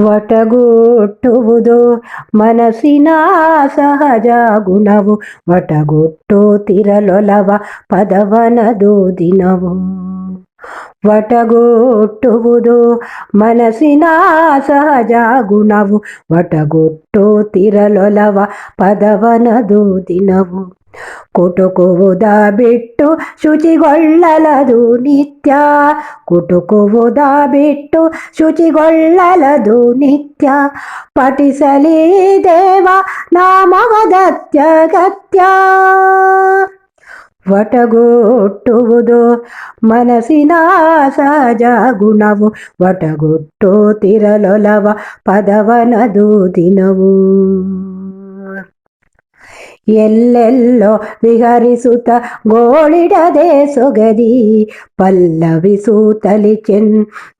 ವಟಗುಟ್ಟುವುದು ಮನಸ್ಸಿನ ಸಹಜ ಗುಣವು ವಟಗುಟ್ಟುತ್ತಿರಲೊಲವ ಪದವನದು ದಿನವು ವಟಗುಟ್ಟುವುದು ಮನಸ್ಸಿನ ಸಹಜ ಗುಣವು ವಟಗುಟ್ಟುತ್ತಿರಲೊಲವ ಪದವನದು ದಿನವು ಕುಟುಕುವುದ ಬಿಟ್ಟು ಶುಚಿಗೊಳ್ಳಲದು ನಿತ್ಯ ಕುಟುಕುವುದ ಬಿಟ್ಟು ಶುಚಿಗೊಳ್ಳಲದು ನಿತ್ಯ ಪಠಿಸಲಿ ದೇವ ನಾಮವದತ್ಯಗತ್ಯ ವಟಗುಟ್ಟುವುದು ಮನಸ್ಸಿನ ಸಹಜ ಗುಣವು ವಟಗುಟ್ಟುತ್ತಿರಲೊಲವ ಪದವನದು ದಿನವು ಎಲ್ಲೆಲ್ಲೋ ವಿಹರಿಸುತ್ತ ಗೋಳಿಡದೆ ಸೊಗದಿ ಸೂತಲಿ ಚೆನ್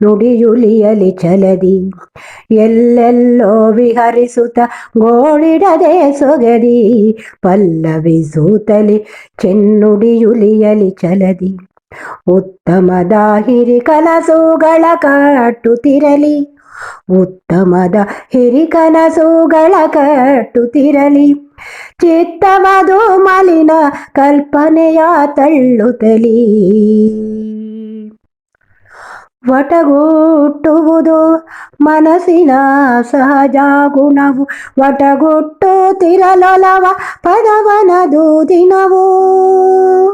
ನುಡಿಯುಲಿಯಲಿ ಚಲದಿ ಎಲ್ಲೆಲ್ಲೋ ವಿಹರಿಸುತ್ತ ಗೋಳಿಡದೆ ಸೊಗದಿ ಚೆನ್ ಚೆನ್ನುಡಿಯುಲಿಯಲಿ ಚಲದಿ ಉತ್ತಮದ ಹಿರಿ ಕನಸುಗಳ ಕಾಟುತ್ತಿರಲಿ ಉತ್ತಮದ ಹಿರಿ ಕನಸುಗಳ ಕಟ್ಟುತ್ತಿರಲಿ ಚಿತ್ತವದು ಮಲಿನ ಕಲ್ಪನೆಯ ತಳ್ಳುತ್ತಲಿ ವಟಗುಟ್ಟುವುದು ಮನಸ್ಸಿನ ಸಹಜ ಗುಣವು. ವಟಗುಟ್ಟುತ್ತಿರಲೊಲವ ಪದವನದು ದಿನವು.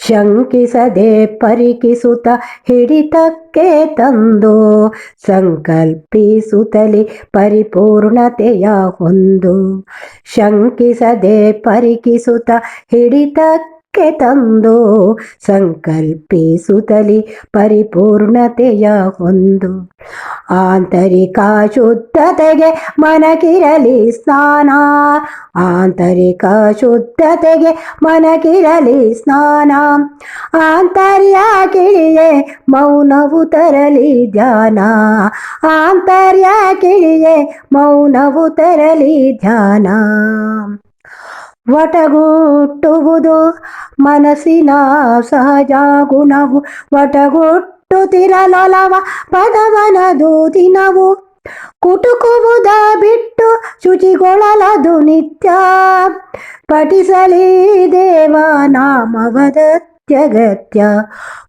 ಶಂಕಿಸದೆ ಪರಿಕಿಸುತ್ತ ಹಿಡಿತಕ್ಕೆ ತಂದು ಸಂಕಲ್ಪಿಸುತ್ತಲಿ ಪರಿಪೂರ್ಣತೆಯ ಹೊಂದು ಶಂಕಿಸದೆ ಪರಿಕಿಸುತ್ತ ಹಿಡಿತಕ್ಕೆ ತಂದು ಸಂಕಲ್ಪಿಸುತ್ತಲಿ ಪರಿಪೂರ್ಣತೆಯ ಹೊಂದು ಆಂತರಿಕ ಶುದ್ಧತೆಗೆ ಮನಕಿರಲಿ ಸ್ನಾನ. ಆಂತರಿಕ ಶುದ್ಧತೆಗೆ ಮನಕಿರಲಿ ಸ್ನಾನ. ಆಂತರ್ಯ ಕಿಳಿಯೇ ಮೌನವು ತರಲಿ ಧ್ಯಾನ. ಆಂತರ್ಯ ಕಿಳಿಯೇ ಮೌನವು ತರಲಿ ಧ್ಯಾನ. ವಟಗುಟ್ಟುವುದು ಮನಸ್ಸಿನ ಸಹಜ ಗುಣವು. ವಟಗುಟ್ಟುತ್ತಿರಲೊಲವ ಪದವನ ದಿನವು ಕುಟುಕುವುದ ಬಿಟ್ಟು ಶುಚಿಗೊಳ್ಳಲದು ನಿತ್ಯ. ಪಠಿಸಲಿ ದೇವ ನಾಮವದತ್ಯಗತ್ಯ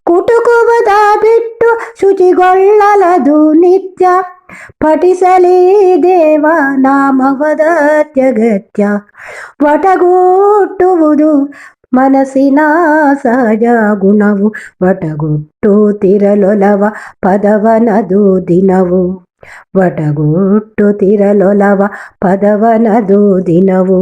ಕುಟುಕುವುದ ಬಿಟ್ಟು ಶುಚಿಗೊಳ್ಳಲದು ನಿತ್ಯ. ಪಠಿಸಲಿ ದೇವ ನಾಮವದತ್ಯಗತ್ಯ ವಟಗುಟ್ಟುವುದು ಮನಸ್ಸಿನ ಸಹಜ ಗುಣವು ವಟಗುಟ್ಟುತ್ತಿರಲೊಲವ ಪದವನದು ದಿನವು ವಟಗುಟ್ಟುತ್ತಿರಲೊಲವ ಪದವನದು ದಿನವು